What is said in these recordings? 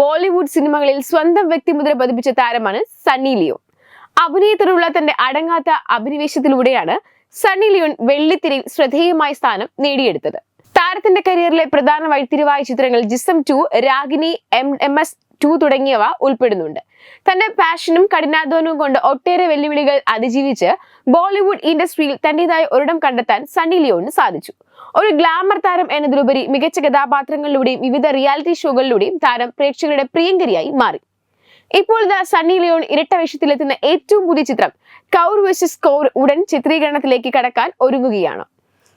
ബോളിവുഡ് സിനിമകളിൽ സ്വന്തം വ്യക്തിമുദ്ര പതിപ്പിച്ച താരമാണ് സണ്ണി ലിയോൺ. അഭിനയത്തിലുള്ള തന്റെ അടങ്ങാത്ത അഭിനിവേശത്തിലൂടെയാണ് സണ്ണി ലിയോൺ വെള്ളിത്തിരയിൽ ശ്രദ്ധേയമായ സ്ഥാനം നേടിയെടുത്തത്. താരത്തിന്റെ കരിയറിലെ പ്രധാന വഴിത്തിരിവായ ചിത്രങ്ങൾ Jism two Ragini M M S two തുടങ്ങിയവ ഉൾപ്പെടുന്നുണ്ട്. തന്റെ പാഷനും കഠിനാധ്വാനവും കൊണ്ട് ഒട്ടേറെ വെല്ലുവിളികൾ അതിജീവിച്ച് ബോളിവുഡ് ഇൻഡസ്ട്രിയിൽ തന്റേതായ ഒരിടം കണ്ടെത്താൻ സണ്ണി ലിയോണിന് സാധിച്ചു. ഒരു ഗ്ലാമർ താരം എന്നതിലുപരി മികച്ച കഥാപാത്രങ്ങളിലൂടെയും വിവിധ റിയാലിറ്റി ഷോകളിലൂടെയും താരം പ്രേക്ഷകരുടെ പ്രിയങ്കരിയായി മാറി. ഇപ്പോൾ സണ്ണി ലിയോൺ ഇരട്ട വേഷത്തിലെത്തുന്ന ഏറ്റവും പുതിയ ചിത്രം കൗർ വേഴ്സസ് കൗർ ഉടൻ ചിത്രീകരണത്തിലേക്ക് കടക്കാൻ ഒരുങ്ങുകയാണ്.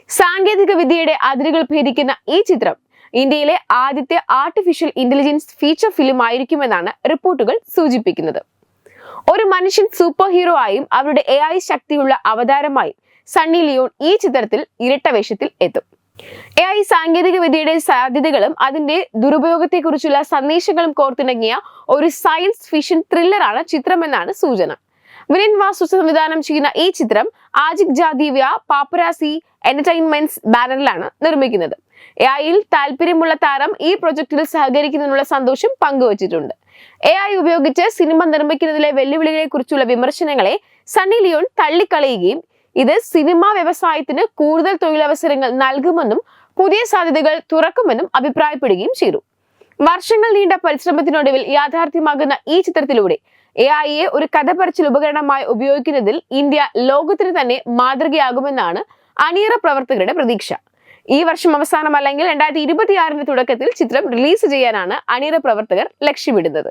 സാങ്കേതിക വിദ്യയുടെ അതിരുകൾ ഭേദിക്കുന്ന ഈ ചിത്രം ഇന്ത്യയിലെ ആദ്യത്തെ ആർട്ടിഫിഷ്യൽ ഇന്റലിജൻസ് ഫീച്ചർ ഫിലിം ആയിരിക്കുമെന്നാണ് റിപ്പോർട്ടുകൾ സൂചിപ്പിക്കുന്നത്. ഒരു മനുഷ്യൻ സൂപ്പർ ഹീറോ ആയും അവരുടെ എ ഐ ശക്തിയുള്ള അവതാരമായും സണ്ണി ലിയോൺ ഈ ചിത്രത്തിൽ ഇരട്ട വേഷത്തിൽ എത്തും. എ ഐ സാങ്കേതിക വിദ്യയുടെ സാധ്യതകളും അതിന്റെ ദുരുപയോഗത്തെക്കുറിച്ചുള്ള സന്ദേശങ്ങളും കോർത്തിണങ്ങിയ ഒരു സയൻസ് ഫിഷൻ ത്രില്ലറാണ് ചിത്രമെന്നാണ് സൂചന. വിനൻ വാസു സംവിധാനം ചെയ്യുന്ന ഈ ചിത്രം ആജിക് ജാദീവ്യ പാപ്പരാസി എന്റർടൈൻമെന്റ്സ് ബാനറിലാണ് നിർമ്മിക്കുന്നത്. എ ഐയിൽ താല്പര്യമുള്ള താരം ഈ പ്രൊജക്ടിൽ സഹകരിക്കുന്നതിനുള്ള സന്തോഷം പങ്കുവച്ചിട്ടുണ്ട്. എ ഐ ഉപയോഗിച്ച് സിനിമ നിർമ്മിക്കുന്നതിലെ വെല്ലുവിളികളെ കുറിച്ചുള്ള വിമർശനങ്ങളെ സണ്ണി ലിയോൺ തള്ളിക്കളയുകയും ഇത് സിനിമാ വ്യവസായത്തിന് കൂടുതൽ തൊഴിലവസരങ്ങൾ നൽകുമെന്നും പുതിയ സാധ്യതകൾ തുറക്കുമെന്നും അഭിപ്രായപ്പെടുകയും ചെയ്തു. വർഷങ്ങൾ നീണ്ട പരിശ്രമത്തിനൊടുവിൽ യാഥാർത്ഥ്യമാകുന്ന ഈ ചിത്രത്തിലൂടെ എ ഐയെ ഒരു കഥ പറച്ചിൽ ഉപകരണമായി ഉപയോഗിക്കുന്നതിൽ ഇന്ത്യ ലോകത്തിന് തന്നെ മാതൃകയാകുമെന്നാണ് അണിയറ പ്രവർത്തകരുടെ പ്രതീക്ഷ. ഈ വർഷം അവസാനം അല്ലെങ്കിൽ രണ്ടായിരത്തി ഇരുപത്തിയാറിന്റെ തുടക്കത്തിൽ ചിത്രം റിലീസ് ചെയ്യാനാണ് അണിയറ പ്രവർത്തകർ ലക്ഷ്യമിടുന്നത്.